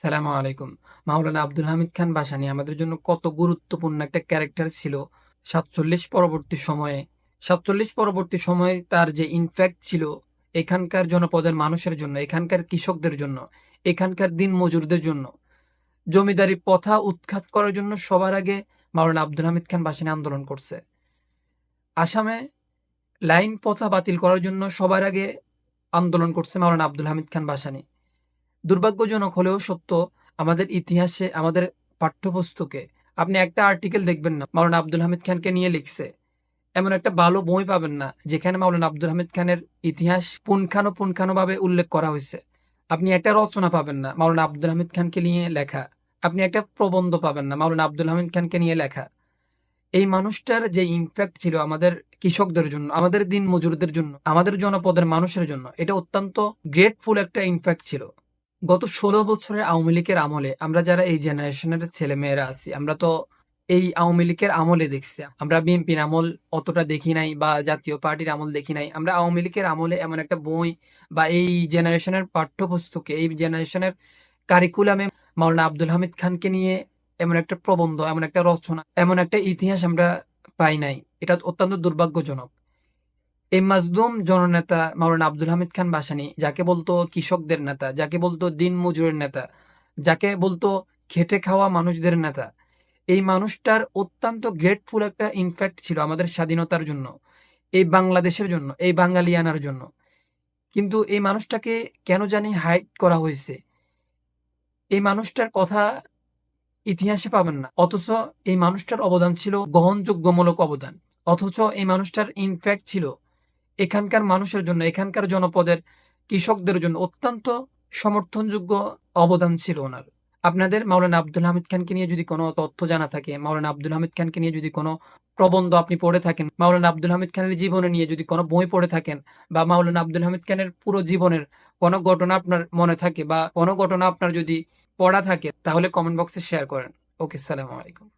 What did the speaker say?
সালামু আলাইকুম। মাওলানা আব্দুল হামিদ খান ভাসানী আমাদের জন্য কত গুরুত্বপূর্ণ একটা ক্যারেক্টার ছিল ৪৭ পরবর্তী সময়ে। ৪৭ পরবর্তী সময়ে তার যে ইনফ্যাক্ট ছিল এখানকার জনপদের মানুষের জন্য, এখানকার কৃষকদের জন্য, এখানকার দিন মজুরদের জন্য, জমিদারি পথা উৎখাত করার জন্য সবার আগে মাওলানা আব্দুল হামিদ খান ভাসানী আন্দোলন করছে। আসামে লাইন পথা বাতিল করার জন্য সবার আগে আন্দোলন করছে মাওলানা আব্দুল হামিদ খান ভাসানী। দুর্ভাগ্যজনক হলেও সত্য, আমাদের ইতিহাসে, আমাদের পাঠ্যপুস্তকে আপনি একটা আর্টিকেল দেখবেন না, মাওলানা আব্দুল হামিদ খানকে নিয়ে লিখছে। এমন একটা ভালো বই পাবেন না, যেখানে মাওলানা আব্দুল হামিদ খানের ইতিহাস পুনখানো উল্লেখ করা হয়েছে। আপনি একটা রচনা পাবেন না, মাওলানা আব্দুল হামিদ খানকে নিয়ে লেখা। আপনি একটা প্রবন্ধ পাবেন না, মাওলানা আব্দুল হামিদ খানকে নিয়ে লেখা। এই মানুষটার যে ইমপ্যাক্ট ছিল আমাদের কৃষকদের জন্য, আমাদের দিন মজুরদের জন্য, আমাদের জনপদের মানুষের জন্য, এটা অত্যন্ত গ্রেটফুল একটা ইমপ্যাক্ট ছিল। গত ষোলো বছরের আওয়ামী লীগের আমলে আমরা যারা এই জেনারেশনের ছেলে মেয়েরা আছি, আমরা তো এই আওয়ামী লীগের আমলে দেখছি। আমরা বিএনপির আমল অতটা দেখি নাই বা জাতীয় পার্টির আমল দেখি নাই। আমরা আওয়ামী লীগের আমলে এমন একটা বই বা এই জেনারেশনের পাঠ্যপুস্তকে, এই জেনারেশনের কারিকুলামে মাওলানা আব্দুল হামিদ খানকে নিয়ে এমন একটা প্রবন্ধ, এমন একটা রচনা, এমন একটা ইতিহাস আমরা পাই নাই। এটা অত্যন্ত দুর্ভাগ্যজনক। এই মাজদুম জননেতা মাওলানা আব্দুল হামিদ খান বাসানি, যাকে বলতো কৃষকদের নেতা, যাকে বলতো দিন মজুরের নেতা, যাকে বলতো খেটে খাওয়া মানুষদের নেতা, এই মানুষটার অত্যন্ত গ্রেটফুল একটা ইনফ্যাক্ট ছিল আমাদের স্বাধীনতার জন্য, এই বাংলাদেশের জন্য, এই বাঙালিয়ানার জন্য। কিন্তু এই মানুষটাকে কেন জানি হাইড করা হয়েছে? এই মানুষটার কথা ইতিহাসে পাবেন না। অথচ এই মানুষটার অবদান ছিল গ্রহণযোগ্যমূলক অবদান। অথচ এই মানুষটার ইনফ্যাক্ট ছিল এখানকার মানুষের জন্য, এখানকার জনপদের কৃষকদের জন্য অত্যন্ত সমর্থনযোগ্য অবদান ছিল ওনার। আপনাদের মাওলানা আব্দুল হামিদ খানকে নিয়ে যদি কোনো তথ্য জানা থাকে, মাওলানা আব্দুল হামিদ খানকে নিয়ে যদি কোনো প্রবন্ধ আপনি পড়ে থাকেন, মাওলানা আব্দুল হামিদ খানের জীবনে নিয়ে যদি কোনো বই পড়ে থাকেন, বা মাওলানা আব্দুল হামিদ খানের পুরো জীবনের কোনো ঘটনা আপনার মনে থাকে, বা কোনো ঘটনা আপনার যদি পড়া থাকে, তাহলে কমেন্ট বক্সে শেয়ার করেন। ওকে সালাম আলাইকুম।